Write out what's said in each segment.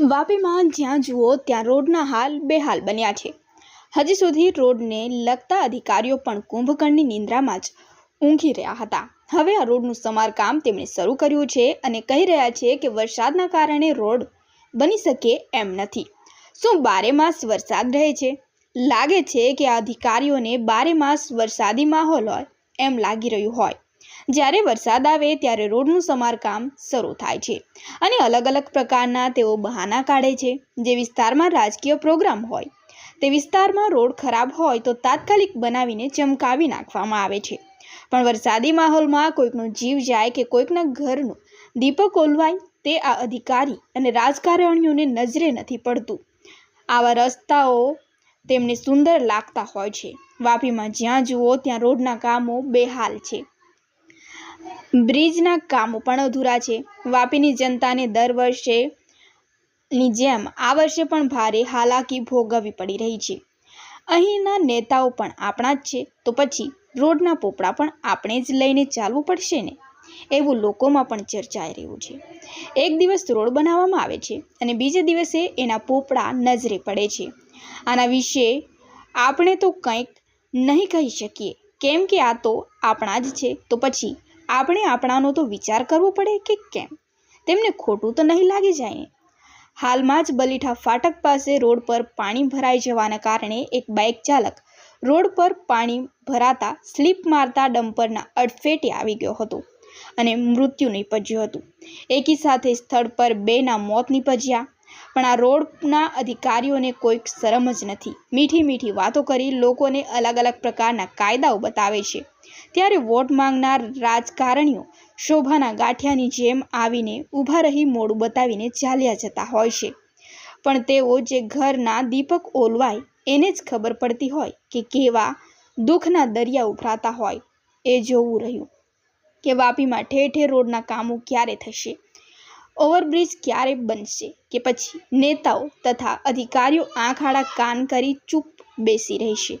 વાપીમાં જ્યાં જુઓ ત્યાં રોડના હાલ બેહાલ બન્યા છે. હજી સુધી રોડને લગતા અધિકારીઓ પણ કુંભકર્ણની નિંદ્રામાં જ ઊંઘી રહ્યા હતા. હવે આ રોડનું સમારકામ તેમણે શરૂ કર્યું છે અને કહી રહ્યા છે કે વરસાદના કારણે રોડ બની શકે એમ નથી. શું બારે માસ વરસાદ રહે છે? લાગે છે કે આ અધિકારીઓને બારે માસ વરસાદી માહોલ હોય એમ લાગી રહ્યું હોય. જ્યારે વરસાદ આવે ત્યારે રોડનું સમારકામ શરૂ થાય છે અને અલગ અલગ પ્રકારના તેઓ બહાના કાઢે છે. જે વિસ્તારમાં રાજકીય પ્રોગ્રામ હોય, તે વિસ્તારમાં રોડ ખરાબ હોય તો તાત્કાલિક બનાવીને ચમકાવી નાખવામાં આવે છે. પણ વરસાદી માહોલમાં કોઈકનો જીવ જાય કે કોઈકના ઘરનું દીપક ઓલવાય, તે આ અધિકારી અને રાજકારણીઓને નજરે નથી પડતું. આવા રસ્તાઓ તેમને સુંદર લાગતા હોય છે. વાપીમાં જ્યાં જુઓ ત્યાં રોડના કામો બેહાલ છે. બ્રિજના કામો પણ અધૂરા છે. વાપીની જનતાને દર વર્ષે ની જેમ આ વર્ષે પણ ભારે હાલાકી ભોગવવી પડી રહી છે. અહીંના નેતાઓ પણ આપણા જ છે. તો પછી રોડના પોપડા પણ આપણે જ લઈને ચાલવું પડશે ને? એવું લોકોમાં પણ ચર્ચાઈ રહ્યું છે. એક દિવસ રોડ બનાવવામાં આવે છે અને બીજે દિવસે એના પોપડા નજરે પડે છે. આના વિશે આપણે તો કંઈક નહીં કહી શકીએ. કેમ કે આ તો આપણા જ છે. તો પછી આપણે આપણાનો તો વિચાર કરવો પડે કે કેમ? તેમને ખોટું તો નહીં લાગી જાય. હાલમાં જ બલીઠા ફાટક પાસે રોડ પર પાણી ભરાઈ જવાના કારણે એક બાઇક ચાલક રોડ પર પાણી ભરાતા સ્લીપ મારતા ડમ્પરના અડફેટે આવી ગયો હતો અને મૃત્યુ નીપજ્યું હતું. એકી સાથે સ્થળ પર બેના મોત નીપજ્યા. પણ આ રોડના અધિકારીઓને કોઈક શરમ જ નથી. મીઠી મીઠી વાતો કરી લોકોને અલગ અલગ પ્રકારના કાયદાઓ બતાવે છે. ત્યારે વોટ માંગનાર રાજકારણીઓ શોભાના ગાંઠિયાની જેમ આવીને ઊભા રહી મોડું બતાવીને ચાલ્યા જતા હોય છે. પણ તેઓ જે ઘરના દીપક ઓલવાય એને જ ખબર પડતી હોય કે કેવા દુઃખના દરિયા ઉભરાતા હોય એ જોવું રહ્યું કે વાપીમાં ઠેર ઠેર રોડના કામો ક્યારે થશે? ઓવરબ્રિજ ક્યારે બનશે કે પછી નેતાઓ તથા અધિકારીઓ આંખ આડા કાન કરી ચૂપ બેસી રહેશે?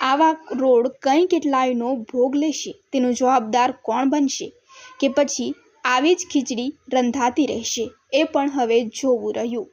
આવા રોડ કંઈ કેટલાયનો ભોગ લેશે? તેનો જવાબદાર કોણ બનશે? કે પછી આવી જ ખીચડી રંધાતી રહેશે? એ પણ હવે જોવું રહ્યું.